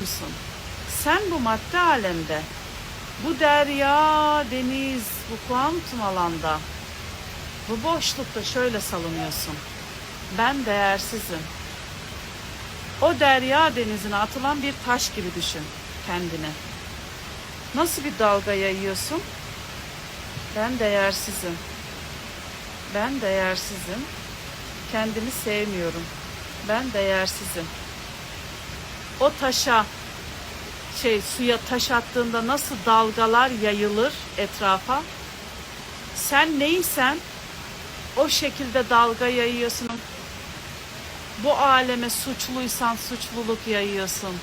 musun? Sen bu madde alemde, bu derya, deniz, bu kuantum alanda, bu boşlukta şöyle salınıyorsun. Ben değersizim. O derya denizine atılan bir taş gibi düşün kendini. Nasıl bir dalga yayıyorsun? Ben değersizim. Ben değersizim. Kendimi sevmiyorum. Ben değersizim. O taşa şey suya taş attığında nasıl dalgalar yayılır etrafa? Sen neysen o şekilde dalga yayıyorsun. Bu aleme suçluysan suçluluk yayıyorsun.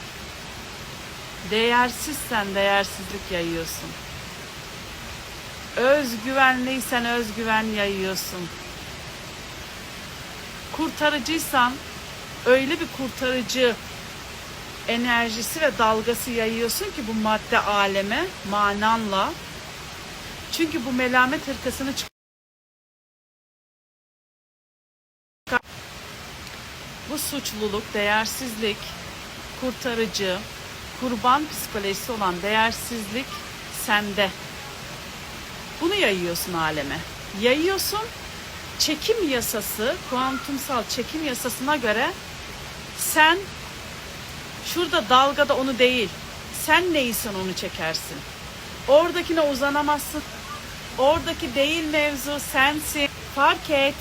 Değersizsen değersizlik yayıyorsun. Özgüvenliysen özgüven yayıyorsun. Kurtarıcıysan öyle bir kurtarıcı enerjisi ve dalgası yayıyorsun ki bu madde aleme mananla. Çünkü bu melamet hırkasını çık bu suçluluk, değersizlik, kurtarıcı, kurban psikolojisi olan değersizlik sende. Bunu yayıyorsun aleme. Yayıyorsun. Çekim yasası, kuantumsal çekim yasasına göre sen şurada dalgada onu değil, sen neysen onu çekersin. Oradakine uzanamazsın. Oradaki değil mevzu sensin. Fark et.